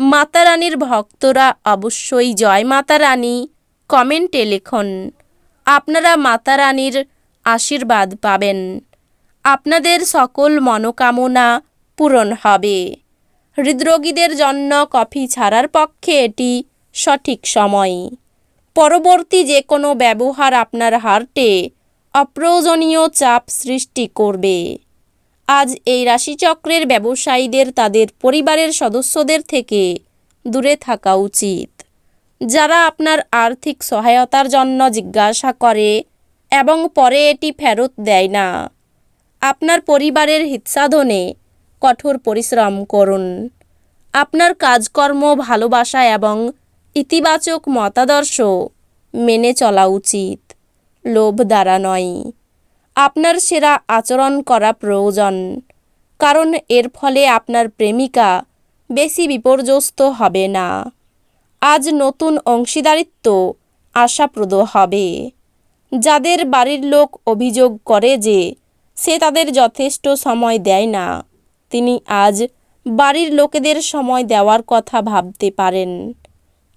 মাতা রানীর ভক্তরা অবশ্যই জয় মাতা রানী কমেন্টে লিখুন, আপনারা মাতা রানীর আশীর্বাদ পাবেন। আপনাদের সকল মনোকামনা পূরণ হবে। হৃদরোগীদের জন্য কফি ছাড়ার পক্ষে এটি সঠিক সময়। পরবর্তী যে কোনো ব্যবহার আপনার হার্টে অপ্রয়োজনীয় চাপ সৃষ্টি করবে। আজ এই রাশিচক্রের ব্যবসায়ীদের, তাদের পরিবারের সদস্যদের থেকে দূরে থাকা উচিত। যারা আপনার আর্থিক সহায়তার জন্য জিজ্ঞাসা করে এবং পরে এটি ফেরত দেয় না, আপনার পরিবারের হিতসাধনে কঠোর পরিশ্রম করুন। আপনার কাজকর্ম, ভালোবাসা এবং ইতিবাচক মতাদর্শ মেনে চলা উচিত। লোভ দ্বারা নয়। আপনার সেরা আচরণ করা প্রয়োজন। কারণ এর ফলে আপনার প্রেমিকা বেশি বিপর্যস্ত হবে না। আজ নতুন অংশীদারিত্ব আশাপ্রদ হবে। যাদের বাড়ির লোক অভিযোগ করে যে সে তাদের যথেষ্ট সময় দেয় না, তিনি আজ বাড়ির লোকেদের সময় দেওয়ার কথা ভাবতে পারেন।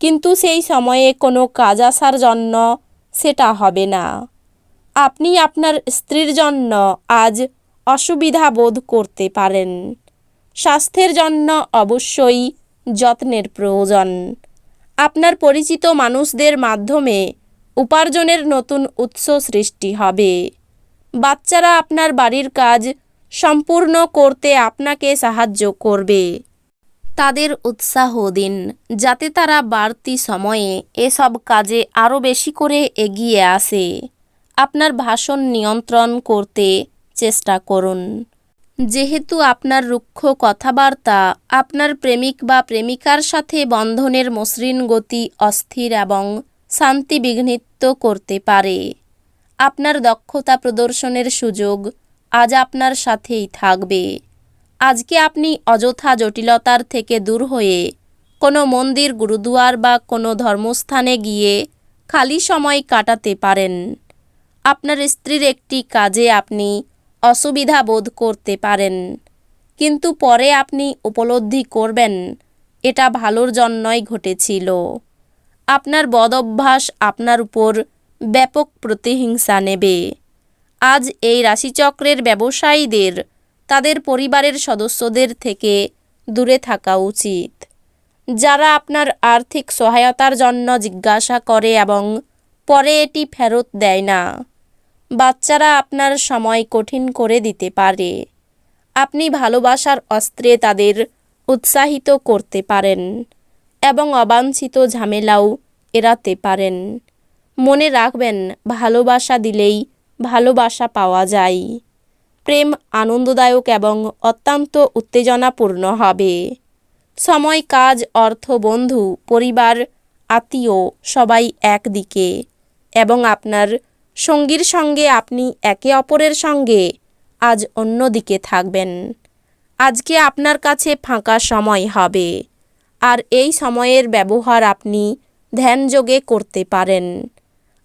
কিন্তু সেই সময়ে কোনো কাজ আসার জন্য সেটা হবে না। আপনি আপনার স্ত্রীর জন্য আজ অসুবিধা বোধ করতে পারেন। স্বাস্থ্যের জন্য অবশ্যই যত্নের প্রয়োজন। আপনার পরিচিত মানুষদের মাধ্যমে উপার্জনের নতুন উৎস সৃষ্টি হবে। বাচ্চারা আপনার বাড়ির কাজ সম্পূর্ণ করতে আপনাকে সাহায্য করবে। তাদের উৎসাহ দিন, যাতে তারা বাড়তি সময়ে এসব কাজে আরও বেশি করে এগিয়ে আসে। আপনার ভাষণ নিয়ন্ত্রণ করতে চেষ্টা করুন। যেহেতু আপনার রুক্ষ কথাবার্তা, আপনার প্রেমিক বা প্রেমিকার সাথে বন্ধনের মসৃণ গতি অস্থির এবং শান্তি বিঘ্নিত করতে পারে। আপনার দক্ষতা প্রদর্শনের সুযোগ আজ আপনার সাথেই থাকবে। আজকে আপনি অযথা জটিলতার থেকে দূর হয়ে কোনো মন্দির, গুরুদুয়ার বা কোনো ধর্মস্থানে গিয়ে খালি সময় কাটাতে পারেন। আপনার স্ত্রীর একটি কাজে আপনি অসুবিধা বোধ করতে পারেন। কিন্তু পরে আপনি উপলব্ধি করবেন, এটা ভালোর জন্যই ঘটেছিল। আপনার বদ অভ্যাস আপনার উপর ব্যাপক প্রতিহিংসা নেবে। আজ এই রাশিচক্রের ব্যবসায়ীদের, তাদের পরিবারের সদস্যদের থেকে দূরে থাকা উচিত। যারা আপনার আর্থিক সহায়তার জন্য জিজ্ঞাসা করে এবং পরে এটি ফেরত দেয় না। বাচ্চারা আপনার সময় কঠিন করে দিতে পারে। আপনি ভালোবাসার অস্ত্রে তাদের উৎসাহিত করতে পারেন এবং অবাঞ্ছিত ঝামেলাও এড়াতে পারেন। মনে রাখবেন, ভালোবাসা দিলেই ভালোবাসা পাওয়া যায়। প্রেম আনন্দদায়ক এবং অত্যন্ত উত্তেজনাপূর্ণ হবে। সময়, কাজ, অর্থ, বন্ধু, পরিবার, আত্মীয় সবাই একদিকে এবং আপনার সঙ্গীর সঙ্গে আপনি একে অপরের সঙ্গে আজ অন্যদিকে থাকবেন। আজকে আপনার কাছে ফাঁকা সময় হবে। আর এই সময়ের ব্যবহার আপনি ধ্যানযোগে করতে পারেন।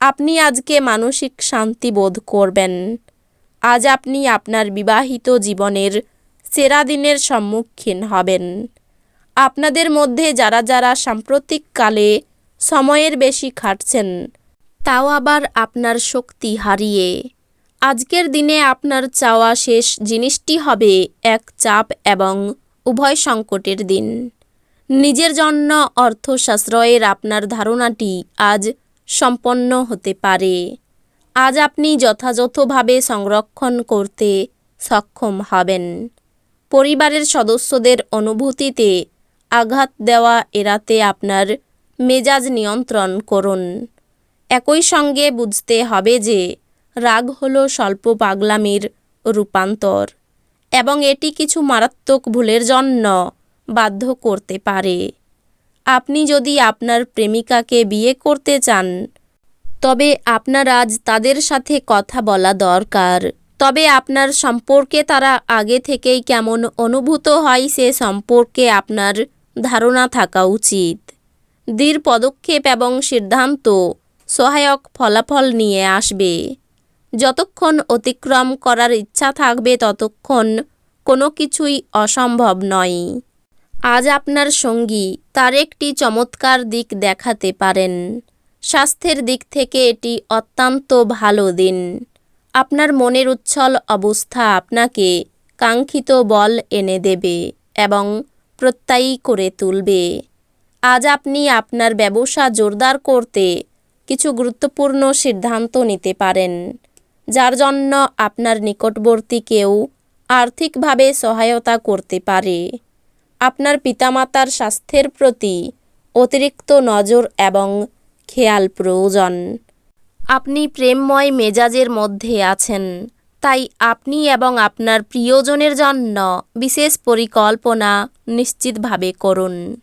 আপনি আজকে মানসিক শান্তি বোধ করবেন। আজ আপনি আপনার বিবাহিত জীবনের সেরা দিনের সম্মুখীন হবেন। আপনাদের মধ্যে যারা যারা সাম্প্রতিককালে সময়ের বেশি খাটছেন তাও আবার আপনার শক্তি হারিয়ে। আজকের দিনে আপনার চাওয়া শেষ জিনিসটি হবে এক চাপ এবং উভয় সংকটের দিন। নিজের জন্য অর্থ সাশ্রয়ের আপনার ধারণাটি আজ সম্পন্ন হতে পারে। আজ আপনি যথাযথভাবে সংরক্ষণ করতে সক্ষম হবেন। পরিবারের সদস্যদের অনুভূতিতে আঘাত দেওয়া এড়াতে আপনার মেজাজ নিয়ন্ত্রণ করুন। একই সঙ্গে বুঝতে হবে যে রাগ হলো স্বল্প পাগলামির রূপান্তর এবং এটি কিছু মারাত্মক ভুলের জন্য বাধ্য করতে পারে। আপনি যদি আপনার প্রেমিকাকে বিয়ে করতে চান, তবে আপনার আজ তাদের সাথে কথা বলা দরকার। তবে আপনার সম্পর্কে তারা আগে থেকেই কেমন অনুভূত হয় সে সম্পর্কে আপনার ধারণা থাকা উচিত। দৃঢ় পদক্ষেপ এবং সিদ্ধান্ত সহায়ক ফলাফল নিয়ে আসবে। যতক্ষণ অতিক্রম করার ইচ্ছা থাকবে, ততক্ষণ কোনো কিছুই অসম্ভব নয়। আজ আপনার সঙ্গী তার একটি চমৎকার দিক দেখাতে পারেন। স্বাস্থ্যের দিক থেকে এটি অত্যন্ত ভালো দিন। আপনার মনের উচ্ছল অবস্থা আপনাকে কাঙ্ক্ষিত বল এনে দেবে এবং প্রত্যয়ী করে তুলবে। আজ আপনি আপনার ব্যবসা জোরদার করতে কিছু গুরুত্বপূর্ণ সিদ্ধান্ত নিতে পারেন। যার জন্য আপনার নিকটবর্তী কেউ আর্থিকভাবে সহায়তা করতে পারে। আপনার পিতামাতার স্বাস্থ্যের প্রতি অতিরিক্ত নজর এবং খেয়াল প্রয়োজন। আপনি প্রেমময় মেজাজের মধ্যে আছেন, তাই আপনি এবং আপনার প্রিয়জনের জন্য বিশেষ পরিকল্পনা নিশ্চিতভাবে করুন।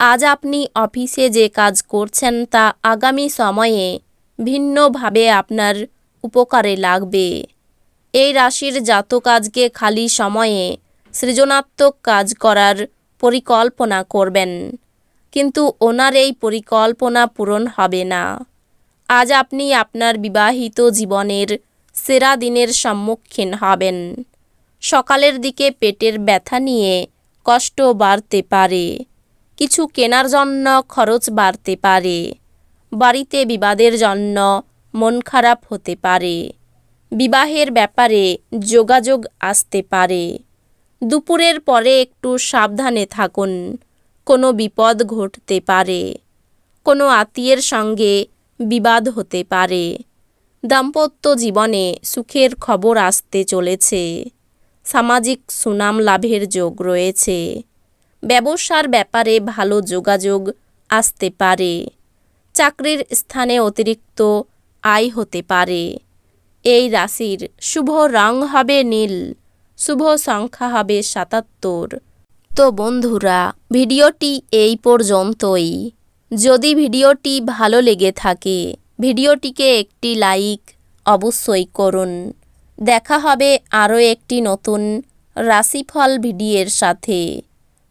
আজ আপনি অফিসে যে কাজ করছেন তা আগামী সময়ে ভিন্নভাবে আপনার উপকারে লাগবে। এই রাশির জাতক আজকে খালি সময়ে সৃজনাত্মক কাজ করার পরিকল্পনা করবেন। কিন্তু ওনার এই পরিকল্পনা পূরণ হবে না। আজ আপনি আপনার বিবাহিত জীবনের সেরা দিনের সম্মুখীন হবেন। সকালের দিকে পেটের ব্যথা নিয়ে কষ্ট বাড়তে পারে। কিছু কেনার জন্য খরচ বাড়তে পারে। বাড়িতে বিবাদের জন্য মন খারাপ হতে পারে। বিবাহের ব্যাপারে যোগাযোগ আসতে পারে। দুপুরের পরে একটু সাবধানে থাকুন। কোনো বিপদ ঘটতে পারে। কোনো আত্মীয়ের সঙ্গে বিবাদ হতে পারে। দাম্পত্য জীবনে সুখের খবর আসতে চলেছে। সামাজিক সুনাম লাভের যোগ রয়েছে। ব্যবসার ব্যাপারে ভালো যোগাযোগ আসতে পারে। চাকরির স্থানে অতিরিক্ত আয় হতে পারে। এই রাশির শুভ রং হবে নীল, শুভ সংখ্যা হবে সাতাত্তর। তো বন্ধুরা, ভিডিওটি এই পর্যন্তই। যদি ভিডিওটি ভালো লেগে থাকে, ভিডিওটিকে একটি লাইক অবশ্যই করুন। দেখা হবে আরও একটি নতুন রাশিফল ভিডিওর সাথে।